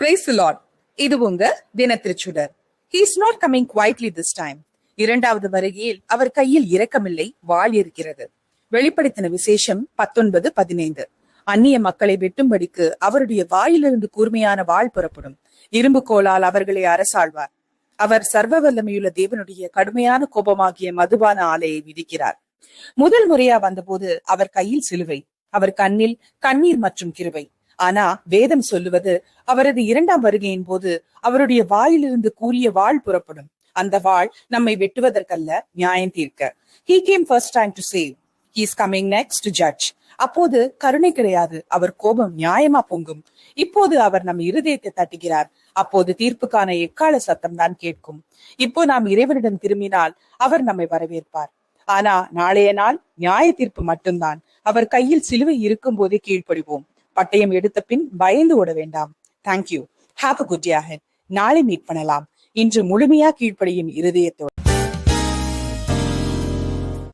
Price Lord இது உங்க தினத்திருச்சுடர். He is not coming quietly this time இரண்டாவது வருகையில் அவர் கையில் இரக்கமில்லை வாழ் இருக்கிறது. வெளிப்படுத்தின விசேஷம் பத்தொன்பது பதினைந்து. அந்நிய மக்களை வெட்டும்படிக்கு அவருடைய வாயிலிருந்து கூர்மையான வாழ் புறப்படும். இரும்பு கோலால் அவர்களை அரசாழ்வார். அவர் சர்வ வல்லமையுள்ள தேவனுடைய கடுமையான கோபமாகிய மதுபான ஆலையை விதிக்கிறார். முதல் முறையா வந்தபோது அவர் கையில் சிலுவை. அவர் கண்ணில் கண்ணீர் மற்றும் கிருவை ஆனா வேதம் சொல்லுவது அவரது இரண்டாம் வருகையின் போது அவருடைய வாயிலிருந்து கூறிய வாள் புறப்படும். அந்த வாள் நம்மை வெட்டுவதற்கல்ல நியாயம் தீர்க்க. He came first time to save he is next to judge அப்போது கருணை கிடையாது. அவர் கோபம் நியாயமா பொங்கும். இப்போது அவர் நம் இருதயத்தை தட்டுகிறார். அப்போது தீர்ப்புக்கான எக்கால சத்தம் தான் கேட்கும். இப்போ நாம் இறைவனிடம் திரும்பினால் அவர் நம்மை வரவேற்பார். ஆனா நாளைய நாள் நியாய தீர்ப்பு மட்டும்தான். அவர் கையில் சிலுவை இருக்கும் போதே கீழ்ப்படிவோம். பட்டயம் எடுத்த பின் பயந்து ஓட வேண்டாம். Thank you have a good நாளை மீட் பண்ணலாம். இன்று முழுமையா கீழ்ப்படியும் இருதயத்தோட.